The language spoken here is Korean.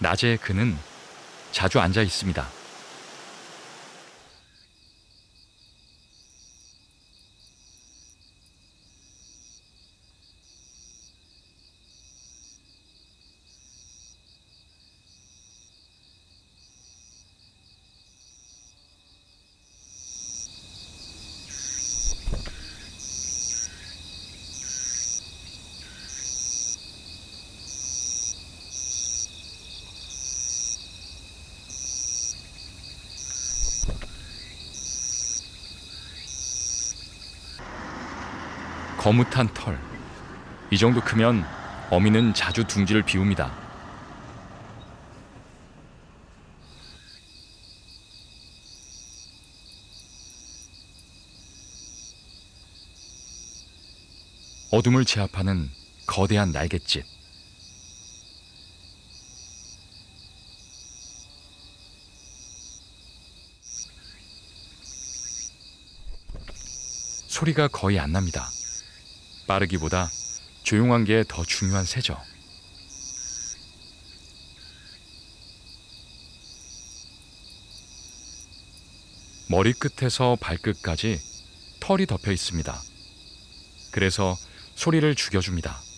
낮에 그는 자주 앉아 있습니다. 거뭇한 털. 이 정도 크면 어미는 자주 둥지를 비웁니다. 어둠을 제압하는 거대한 날갯짓. 소리가 거의 안 납니다. 빠르기보다 조용한 게 더 중요한 새죠. 머리끝에서 발끝까지 털이 덮여 있습니다. 그래서 소리를 죽여줍니다.